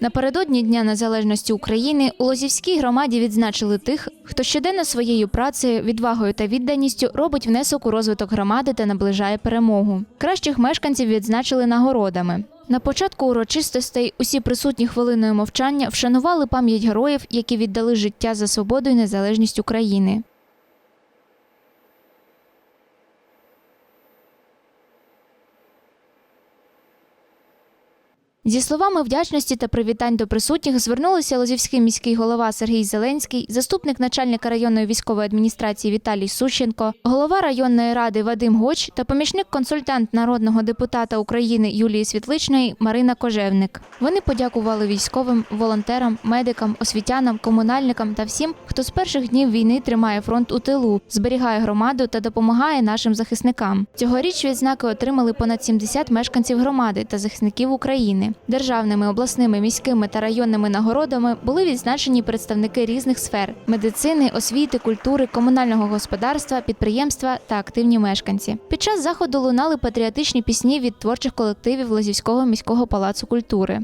Напередодні Дня Незалежності України у Лозівській громаді відзначили тих, хто щоденно своєю працею, відвагою та відданістю робить внесок у розвиток громади та наближає перемогу. Кращих мешканців відзначили нагородами. На початку урочистостей усі присутні хвилиною мовчання вшанували пам'ять героїв, які віддали життя за свободу і незалежність України. Зі словами вдячності та привітань до присутніх звернулися Лозівський міський голова Сергій Зеленський, заступник начальника районної військової адміністрації Віталій Сущенко, голова районної ради Вадим Гоч та помічник-консультант народного депутата України Юлії Світличної Марина Кожевник. Вони подякували військовим, волонтерам, медикам, освітянам, комунальникам та всім, хто з перших днів війни тримає фронт у тилу, зберігає громаду та допомагає нашим захисникам. Цьогоріч відзнаки отримали понад 70 мешканців громади та захисників України. Державними, обласними, міськими та районними нагородами були відзначені представники різних сфер: медицини, освіти, культури, комунального господарства, підприємства та активні мешканці. Під час заходу лунали патріотичні пісні від творчих колективів Лозівського міського палацу культури.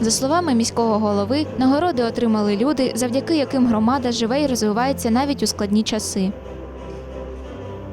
За словами міського голови, нагороди отримали люди, завдяки яким громада живе і розвивається навіть у складні часи.